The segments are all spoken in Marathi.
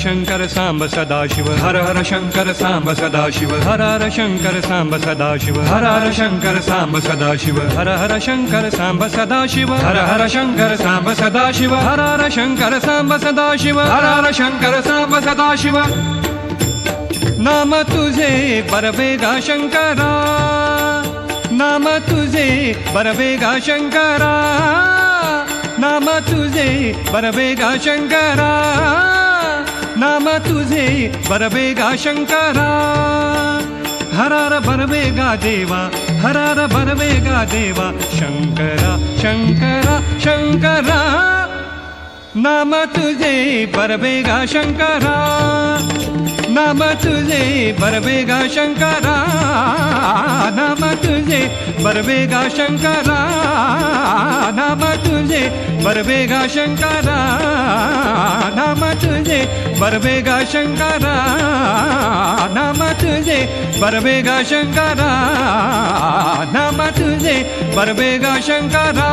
शंकर सांब सदाशिव। हर हर शंकर सांब सदाशिव। हर हर शंकर सांब सदाशिव। हर हर शंकर सांब सदाशिव। हर हर शंकर सांब सदाशिव। हर हर शंकर सांब सदाशिव। हर हर शंकर सांब सदाशिव। हर हर शंकर सांब सदाशिव। नाम तुझे बरबेगा शंकरा। नाम तुझे बरबेगा शंकरा। नाम तुझे बरबेगा शंकरा। नाम तुझे बरबेगा शंकरा। हरार बरबेगा देवा, हरार बरबेगा देवा। शंकरा शंकरा शंकरा। नाम तुझे बरबेगा शंकरा। नाम तुझे बरबेगा शंकरा। नाम तुझे बरबेगा शंकरा। नाम तुझे बरबेगा शंकरा। नाम तुझे बरबेगा शंकरा। नाम तुझे बरबेगा शंकरा। नाम तुझे बरबेगा शंकरा।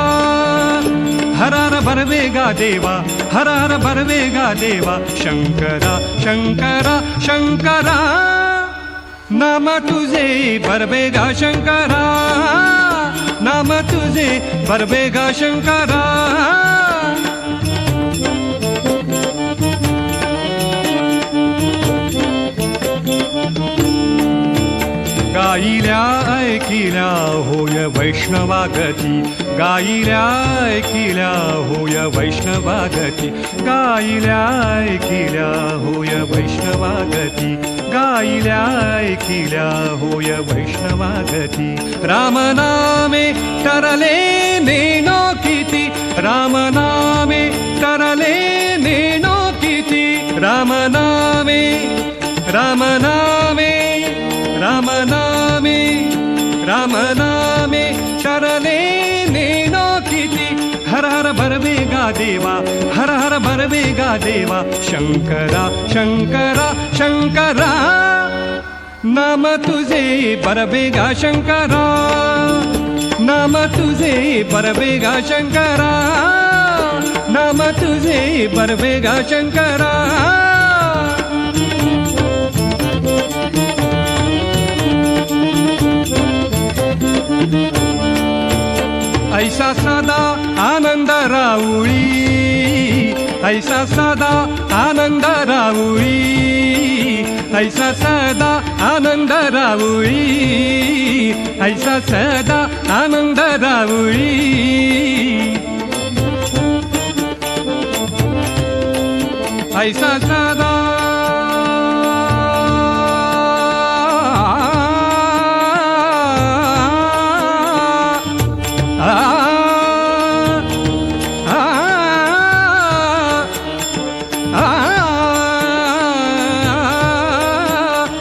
हरार भरवेगा देवा हरार बरबेगा देवा शंकरा शंकरा शंकरा। नाम तुझे बरबेगा शंकरा नाम तुझे बरबेगा शंकरा। गाईल्या ऐकिल्या होय वैष्णवागती गाईल्या ऐकिल्या होय वैष्णवागती. गाईल्या ऐकिल्या होय वैष्णवागती. गाईल्या ऐकिल्या होय वैष्णवागती. रामनामे तरले नेनो किती. रामनामे तरले नेनो किती. रामनामे रामनामे रामनामे रामनामे तरले हर भर बेगा देवा, हर हर भर बेगा देवा, शंकरा शंकरा शंकरा। नाम तुझे बरबेगा शंकरा, नाम तुझे बरबेगा शंकरा, नाम तुझे बरबेगा शंकरा। ऐसा सदा आनंद राऊळी ऐसा सदा आनंद राऊळी ऐसा सदा आनंद राऊळी ऐसा सदा आनंद राऊळी ऐसा सदा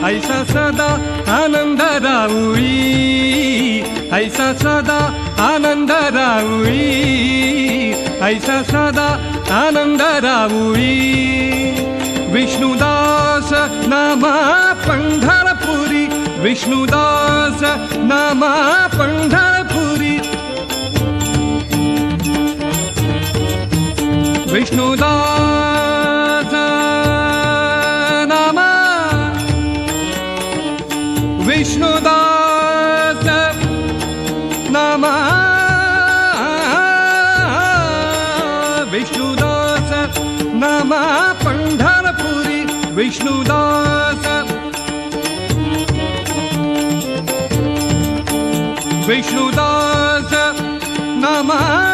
ऐसा सदा आनन्द रासा सदा आनन्द रासा सदा आनन्द रा विष्णुदास नामा पङ्घरपुरी विष्णु दास नामा पङ्घरपुरी विष्णु विष्णुदास नामा विष्णुदास नामा पंढरपुरी विष्णुदास विष्णुदास नामा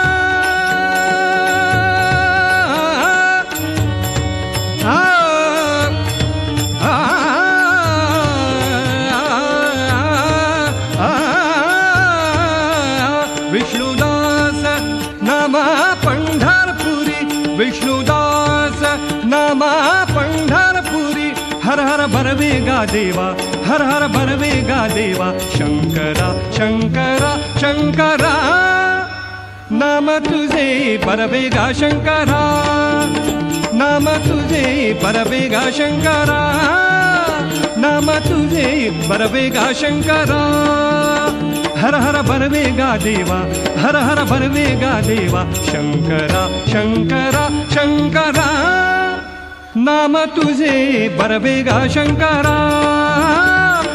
विष्णुदास नमापघरपुरी हर हर भरवेगा देवा हर हर भरवेगा देवा शङ्कर शङ्कर शङ्करा नम तुजे परवेगा शङ्करा नम तुजे परवेगा शङ्करा नम तुे परवेगा शङ्करा हर हर भरवेगा देवा हर हर भरवेगा देवा शंकरा शंकरा शंकरा। नाम तुझे बरबेगा शंकरा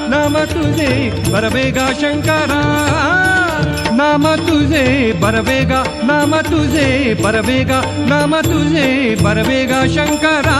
नाम तुझे बरवेगा शंकरा। नाम तुझे बरवेगा नाम तुझे बरवेगा नाम तुझे बरवेगा शंकरा।